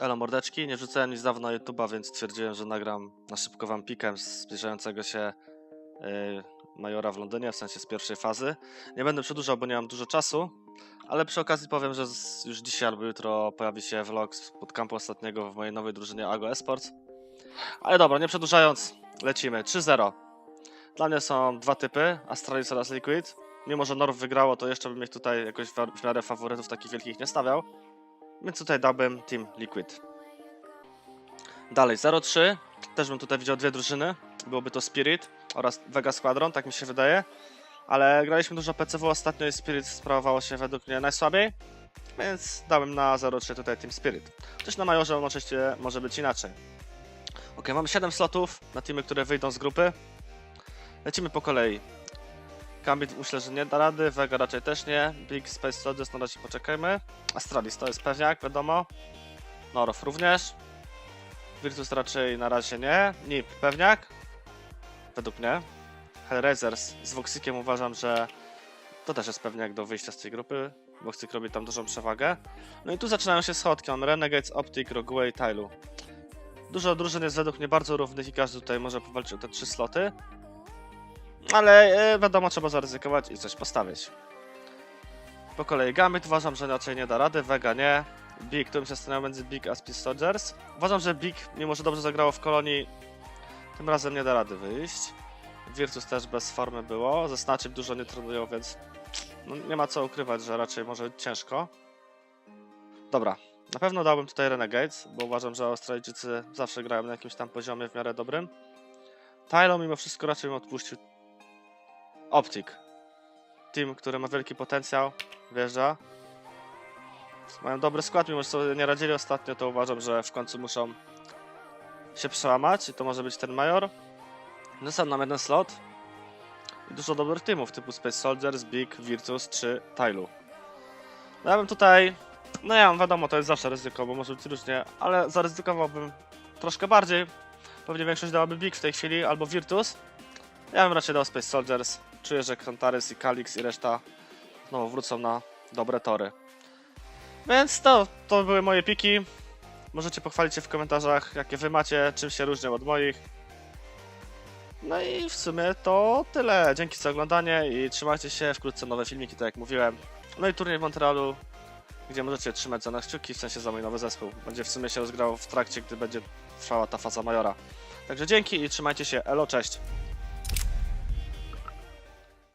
Elo mordeczki, nie wrzucałem nic dawno YouTube'a, więc stwierdziłem, że nagram na szybko wam pikem z zbliżającego się yy, Majora w Londynie, w sensie z pierwszej fazy. Nie będę przedłużał, bo nie mam dużo czasu, ale przy okazji powiem, że z, już dzisiaj albo jutro pojawi się vlog z bootcampu ostatniego w mojej nowej drużynie Ago Esports. Ale dobra, nie przedłużając, lecimy. 3-0. Dla mnie są dwa typy, Astralis oraz Liquid. Mimo, że Norw wygrało, to jeszcze bym ich tutaj jakoś w miarę faworytów takich wielkich nie stawiał. Więc tutaj dałbym Team Liquid. Dalej 0-3. Też bym tutaj widział dwie drużyny. Byłoby to Spirit oraz Vega Squadron, tak mi się wydaje. Ale graliśmy dużo PCW ostatnio i Spirit sprawowało się według mnie najsłabiej. Więc dałem na 0-3 tutaj Team Spirit. Też na Majorze oczywiście może być inaczej. Ok, mamy 7 slotów na teamy, które wyjdą z grupy. Lecimy po kolei. Gambit myślę, że nie da rady, Vega raczej też nie. Big Space Soldiers na razie poczekajmy. Astralis to jest pewniak, wiadomo. Norof również. Virtus raczej na razie nie. Nip pewniak. Według mnie. Hellraisers z Voxikiem uważam, że to też jest pewniak do wyjścia z tej grupy. Voxic robi tam dużą przewagę. No i tu zaczynają się schodki. Mamy Renegades, Optic, Rogue i Tylu. Dużo drużyn jest według mnie bardzo równych i każdy tutaj może powalczyć o te trzy sloty. Ale e, wiadomo, trzeba zaryzykować i coś postawić. Po kolei Gambit uważam, że raczej nie da rady, Vega nie. Big, tu bym się zastanawiał między Big a Speed Soldiers. Uważam, że Big, mimo że dobrze zagrało w kolonii, tym razem nie da rady wyjść. Virtus też bez formy było, ze Snatchem dużo nie trenują, więc no, nie ma co ukrywać, że raczej może być ciężko. Dobra, na pewno dałbym tutaj Renegades, bo uważam, że Australijczycy zawsze grają na jakimś tam poziomie w miarę dobrym. Tylo mimo wszystko raczej bym odpuścił Optic. Team, który ma wielki potencjał, wjeżdża. Mają dobry skład, mimo że sobie nie radzili ostatnio, to uważam, że w końcu muszą się przełamać i to może być ten Major. Został nam jeden slot. I dużo dobrych teamów typu Space Soldiers, Big, Virtus czy Tylu. No ja bym tutaj... No ja wiadomo, to jest zawsze ryzyko, bo może być różnie, ale zaryzykowałbym troszkę bardziej. Pewnie większość dałaby Big w tej chwili, albo Virtus. Ja bym raczej dał Space Soldiers. Czuję, że Kantares i Kalix i reszta znowu wrócą na dobre tory. Więc to, to były moje piki. Możecie pochwalić się w komentarzach, jakie wy macie, czym się różnią od moich. No i w sumie to tyle. Dzięki za oglądanie i trzymajcie się. Wkrótce nowe filmiki, tak jak mówiłem. No i turniej w Montrealu, gdzie możecie trzymać za nas kciuki, w sensie za mój nowy zespół. Będzie w sumie się rozgrał w trakcie, gdy będzie trwała ta faza Majora. Także dzięki i trzymajcie się. Elo, cześć!